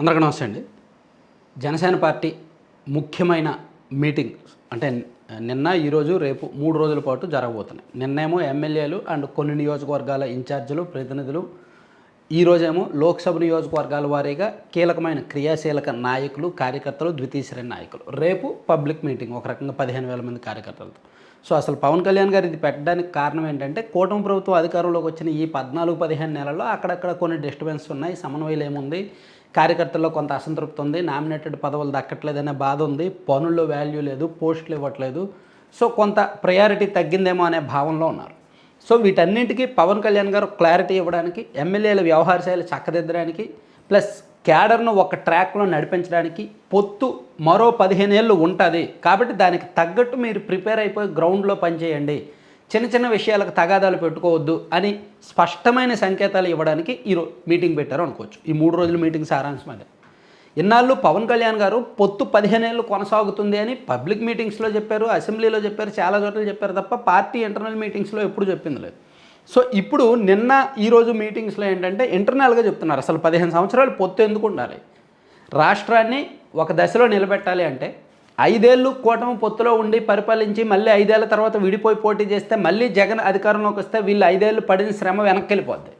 అందరికీ నమస్తే అండి. జనసేన పార్టీ ముఖ్యమైన మీటింగ్ అంటే నిన్న ఈరోజు రేపు మూడు రోజుల పాటు జరగబోతున్నాయి. నిన్నేమో ఎమ్మెల్యేలు అండ్ కొన్ని నియోజకవర్గాల ఇన్ఛార్జీలు ప్రతినిధులు ఈరోజేమో లోక్సభ నియోజకవర్గాల వారీగా కీలకమైన క్రియాశీలక నాయకులు కార్యకర్తలు ద్వితీయ శ్రేణి నాయకులు. రేపు పబ్లిక్ మీటింగ్ ఒక రకంగా పదిహేను వేల మంది కార్యకర్తలతో. సో అసలు పవన్ కళ్యాణ్ గారు ఇది పెట్టడానికి కారణం ఏంటంటే కూటమి ప్రభుత్వం అధికారంలోకి వచ్చిన ఈ పద్నాలుగు పదిహేను నెలల్లో అక్కడక్కడ కొన్ని డిస్టర్బెన్స్ ఉన్నాయి సమన్వయం ఏముంది కార్యకర్తల్లో కొంత అసంతృప్తి ఉంది నామినేటెడ్ పదవులు దక్కట్లేదనే బాధ ఉంది పనుల్లో వాల్యూ లేదు పోస్టులు ఇవ్వట్లేదు. సో కొంత ప్రయారిటీ తగ్గిందేమో అనే భావంలో ఉన్నారు. సో వీటన్నింటికి పవన్ కళ్యాణ్ గారు క్లారిటీ ఇవ్వడానికి ఎమ్మెల్యేల వ్యవహార శైలి చక్కదిద్దడానికి ప్లస్ క్యాడర్ను ఒక ట్రాక్లో నడిపించడానికి పొత్తు మరో పదిహేను ఏళ్ళు ఉంటుంది. కాబట్టి దానికి తగ్గట్టు మీరు ప్రిపేర్ అయిపోయి గ్రౌండ్లో పనిచేయండి. చిన్న చిన్న విషయాలకు తగాదాలు పెట్టుకోవద్దు అని స్పష్టమైన సంకేతాలు ఇవ్వడానికి ఈరో మీటింగ్ పెట్టారు అనుకోవచ్చు. ఈ మూడు రోజుల మీటింగ్ సారాంశం అదే. ఇన్నాళ్ళు పవన్ కళ్యాణ్ గారు పొత్తు పదిహేనేళ్ళు కొనసాగుతుంది అని పబ్లిక్ మీటింగ్స్లో చెప్పారు అసెంబ్లీలో చెప్పారు చాలా చోట్ల చెప్పారు తప్ప పార్టీ ఇంటర్నల్ మీటింగ్స్లో ఎప్పుడు చెప్పింది లేదు. సో ఇప్పుడు నిన్న ఈరోజు మీటింగ్స్లో ఏంటంటే ఇంటర్నల్గా చెప్తున్నారు. అసలు పదిహేను సంవత్సరాలు పొత్తు ఎందుకు ఉండాలి? రాష్ట్రాన్ని ఒక దశలో నిలబెట్టాలి అంటే ఐదేళ్ళు కూటమి పొత్తులో ఉండి పరిపాలించి మళ్ళీ ఐదేళ్ళ తర్వాత విడిపోయి పోటీ చేస్తే మళ్ళీ జగన్ అధికారంలోకి వస్తే వీళ్ళు ఐదేళ్ళు పడిన శ్రమ వెనక్కి వెళ్ళిపోద్ది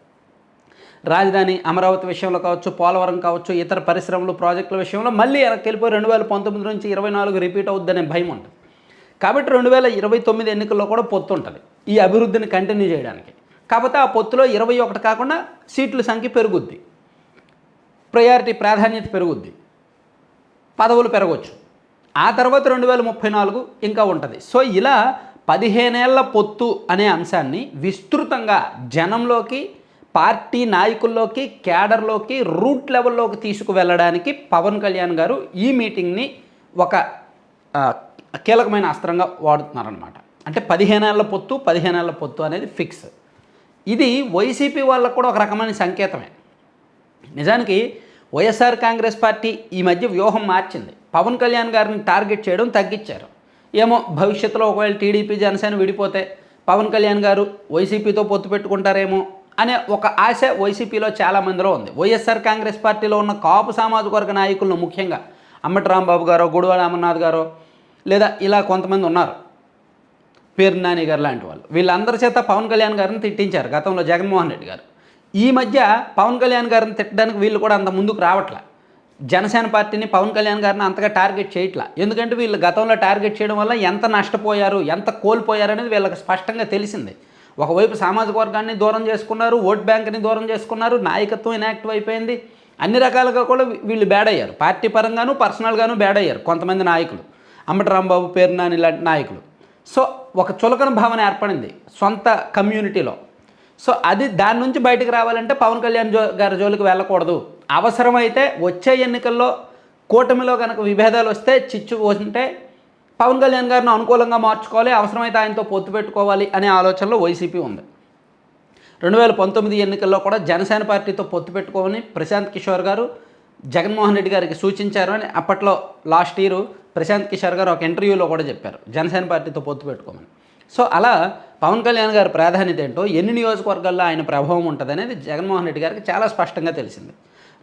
రాజధాని అమరావతి విషయంలో కావచ్చు పోలవరం కావచ్చు ఇతర పరిశ్రమలు ప్రాజెక్టుల విషయంలో మళ్ళీ వెనక్కి వెళ్ళిపోయి రెండు వేల పంతొమ్మిది నుంచి ఇరవై నాలుగు రిపీట్ అవుద్దనే భయం ఉంటుంది. కాబట్టి రెండు వేల ఇరవై తొమ్మిది ఎన్నికల్లో కూడా పొత్తు ఉంటుంది ఈ అభివృద్ధిని కంటిన్యూ చేయడానికి. కాకపోతే ఆ పొత్తులో ఇరవై ఒకటి కాకుండా సీట్ల సంఖ్య పెరుగుద్ది. ప్రయారిటీ ప్రాధాన్యత పెరుగుద్ది. పదవులు పెరగవచ్చు ఆ తర్వాత రెండు వేల ముప్పై నాలుగు ఇంకా ఉంటుంది. సో ఇలా పదిహేనేళ్ళ పొత్తు అనే అంశాన్ని విస్తృతంగా జనంలోకి పార్టీ నాయకుల్లోకి క్యాడర్లోకి రూట్ లెవెల్లోకి తీసుకువెళ్ళడానికి పవన్ కళ్యాణ్ గారు ఈ మీటింగ్ని ఒక కీలకమైన అస్త్రంగా వాడుతున్నారనమాట అంటే పదిహేనేళ్ళ పొత్తు పదిహేనేళ్ళ పొత్తు అనేది ఫిక్స్. ఇది వైసీపీ వాళ్ళకు కూడా ఒక రకమైన సంకేతమే. నిజానికి వైఎస్ఆర్ కాంగ్రెస్ పార్టీ ఈ మధ్య వ్యూహం మార్చింది. పవన్ కళ్యాణ్ గారిని టార్గెట్ చేయడం తగ్గించారు. ఏమో భవిష్యత్తులో ఒకవేళ టీడీపీ జనసేన విడిపోతే పవన్ కళ్యాణ్ గారు వైసీపీతో పొత్తు పెట్టుకుంటారేమో అనే ఒక ఆశ వైసీపీలో చాలా మందిలో ఉంది. వైఎస్ఆర్ కాంగ్రెస్ పార్టీలో ఉన్న కాపు సామాజిక వర్గ నాయకులను ముఖ్యంగా అమ్మటి రాంబాబు గారో గుడివాడ అమర్నాథ్ గారో లేదా ఇలా కొంతమంది ఉన్నారు. పేరు నాని గారు లాంటి వాళ్ళు. వీళ్ళందరి చేత పవన్ కళ్యాణ్ గారిని తిట్టించారు గతంలో జగన్మోహన్ రెడ్డి గారు. ఈ మధ్య పవన్ కళ్యాణ్ గారిని తిట్టడానికి వీళ్ళు కూడా అంత ముందుకు రావట్లే. జనసేన పార్టీని పవన్ కళ్యాణ్ గారిని అంతగా టార్గెట్ చేయట్లా. ఎందుకంటే వీళ్ళు గతంలో టార్గెట్ చేయడం వల్ల ఎంత నష్టపోయారు ఎంత కోల్పోయారు అనేది వీళ్ళకి స్పష్టంగా తెలిసింది. ఒకవైపు సామాజిక వర్గాన్ని దూరం చేసుకున్నారు ఓట్ బ్యాంక్ని దూరం చేసుకున్నారు నాయకత్వం ఇనాక్టివ్ అయిపోయింది. అన్ని రకాలుగా కూడా వీళ్ళు బ్యాడ్ అయ్యారు. పార్టీ పరంగాను పర్సనల్గాను బ్యాడ్ అయ్యారు కొంతమంది నాయకులు. అంబటి రాంబాబు పేరు నాని లాంటి నాయకులు. సో ఒక చులకన భావన ఏర్పడింది సొంత కమ్యూనిటీలో సో అది దాని నుంచి బయటకు రావాలంటే పవన్ కళ్యాణ్ జో గారి జోలికి వెళ్ళకూడదు. అవసరమైతే వచ్చే ఎన్నికల్లో కూటమిలో కనుక విభేదాలు వస్తే చిచ్చు ఉంటే పవన్ కళ్యాణ్ గారిని అనుకూలంగా మార్చుకోవాలి అవసరమైతే ఆయనతో పొత్తు పెట్టుకోవాలి అనే ఆలోచనలో వైసీపీ ఉంది. రెండు వేల పంతొమ్మిది ఎన్నికల్లో కూడా జనసేన పార్టీతో పొత్తు పెట్టుకోమని ప్రశాంత్ కిషోర్ గారు జగన్మోహన్ రెడ్డి గారికి సూచించారు అని అప్పట్లో లాస్ట్ ఇయర్ ప్రశాంత్ కిషోర్ గారు ఒక ఇంటర్వ్యూలో కూడా చెప్పారు జనసేన పార్టీతో పొత్తు పెట్టుకోమని. సో అలా పవన్ కళ్యాణ్ గారి ప్రాధాన్యత ఏంటో ఎన్ని నియోజకవర్గాల్లో ఆయన ప్రభావం ఉంటుంది అనేది జగన్మోహన్ రెడ్డి గారికి చాలా స్పష్టంగా తెలిసింది.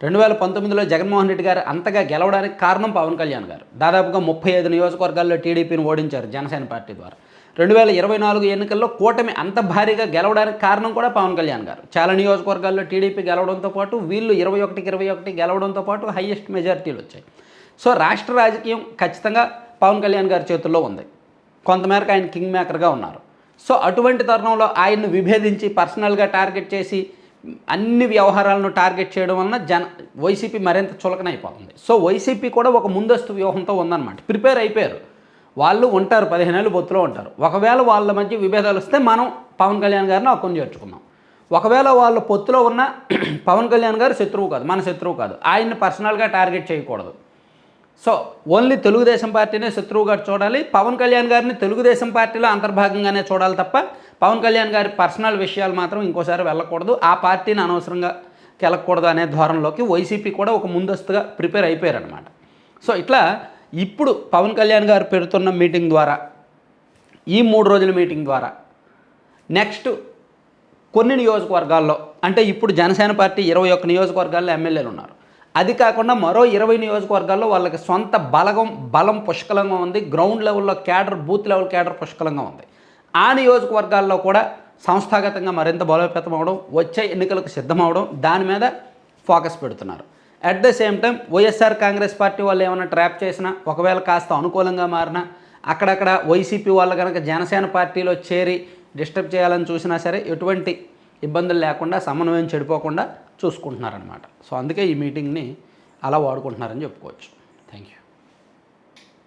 రెండు వేల పంతొమ్మిదిలో జగన్మోహన్ రెడ్డి గారు అంతగా గెలవడానికి కారణం పవన్ కళ్యాణ్ గారు. దాదాపుగా ముప్పై ఐదు నియోజకవర్గాల్లో టీడీపీని ఓడించారు జనసేన పార్టీ ద్వారా. రెండు వేల ఇరవై నాలుగు ఎన్నికల్లో కూటమి అంత భారీగా గెలవడానికి కారణం కూడా పవన్ కళ్యాణ్ గారు. చాలా నియోజకవర్గాల్లో టీడీపీ గెలవడంతో పాటు వీళ్ళు ఇరవై ఒకటికి ఇరవై ఒకటి గెలవడంతో పాటు హయ్యెస్ట్ మెజారిటీలు వచ్చాయి. సో రాష్ట్ర రాజకీయం ఖచ్చితంగా పవన్ కళ్యాణ్ గారి చేతుల్లో ఉంది. కొంతమేరకు ఆయన కింగ్ మేకర్గా ఉన్నారు. సో అటువంటి తరుణంలో ఆయన్ను విభేదించి పర్సనల్గా టార్గెట్ చేసి అన్ని వ్యవహారాలను టార్గెట్ చేయడం వలన జన వైసీపీ మరింత చులకనైపోతుంది. సో వైసీపీ కూడా ఒక ముందస్తు వ్యూహంతో ఉందన్నమాట. ప్రిపేర్ అయిపోయారు. వాళ్ళు ఉంటారు పదిహేనేళ్ళు బొత్తులో ఉంటారు. ఒకవేళ వాళ్ళ మధ్య విభేదాలు వస్తే మనం పవన్ కళ్యాణ్ గారిని అక్కని చేర్చుకున్నాం ఒకవేళ వాళ్ళ పొత్తులో ఉన్న పవన్ కళ్యాణ్ గారు శత్రువు కాదు మన శత్రువు కాదు. ఆయన్ని పర్సనల్గా టార్గెట్ చేయకూడదు. సో ఓన్లీ తెలుగుదేశం పార్టీనే శత్రువుగా చూడాలి. పవన్ కళ్యాణ్ గారిని తెలుగుదేశం పార్టీలో అంతర్భాగంగానే చూడాలి తప్ప పవన్ కళ్యాణ్ గారి పర్సనల్ విషయాలు మాత్రం ఇంకోసారి వెళ్ళకూడదు. ఆ పార్టీని అనవసరంగా కెలకూడదు అనే ధోరణిలోకి వైసీపీ కూడా ఒక ముందస్తుగా ప్రిపేర్ అయిపోయారనమాట సో ఇట్లా ఇప్పుడు పవన్ కళ్యాణ్ గారు పెడుతున్న మీటింగ్ ద్వారా ఈ మూడు రోజుల మీటింగ్ ద్వారా నెక్స్ట్ కొన్ని నియోజకవర్గాల్లో అంటే ఇప్పుడు జనసేన పార్టీ ఇరవై ఒక్క నియోజకవర్గాల్లో ఎమ్మెల్యేలు ఉన్నారు. అది కాకుండా మరో ఇరవై నియోజకవర్గాల్లో వాళ్ళకి సొంత బలగం బలం పుష్కలంగా ఉంది. గ్రౌండ్ లెవెల్లో క్యాడర్ బూత్ లెవెల్ క్యాడర్ పుష్కలంగా ఉంది. ఆ నియోజకవర్గాల్లో కూడా సంస్థాగతంగా మరింత బలోపేతం అవడం వచ్చే ఎన్నికలకు సిద్ధమవడం దాని మీద ఫోకస్ పెడుతున్నారు. At the same time YSR Congress party వాళ్ళు ఏమైనా ట్రాప్ చేసినా ఒకవేళ కాస్త అనుకూలంగా మారినా అక్కడక్కడ వైసీపీ వాళ్ళు కనుక జనసేన పార్టీలో చేరి డిస్టర్బ్ చేయాలని చూసినా సరే ఎటువంటి ఇబ్బందులు లేకుండా సమన్వయం చెడిపోకుండా చూసుకుంటున్నారనమాట సో అందుకే ఈ మీటింగ్ని అలా వాడుకుంటున్నారని చెప్పుకోవచ్చు. Thank you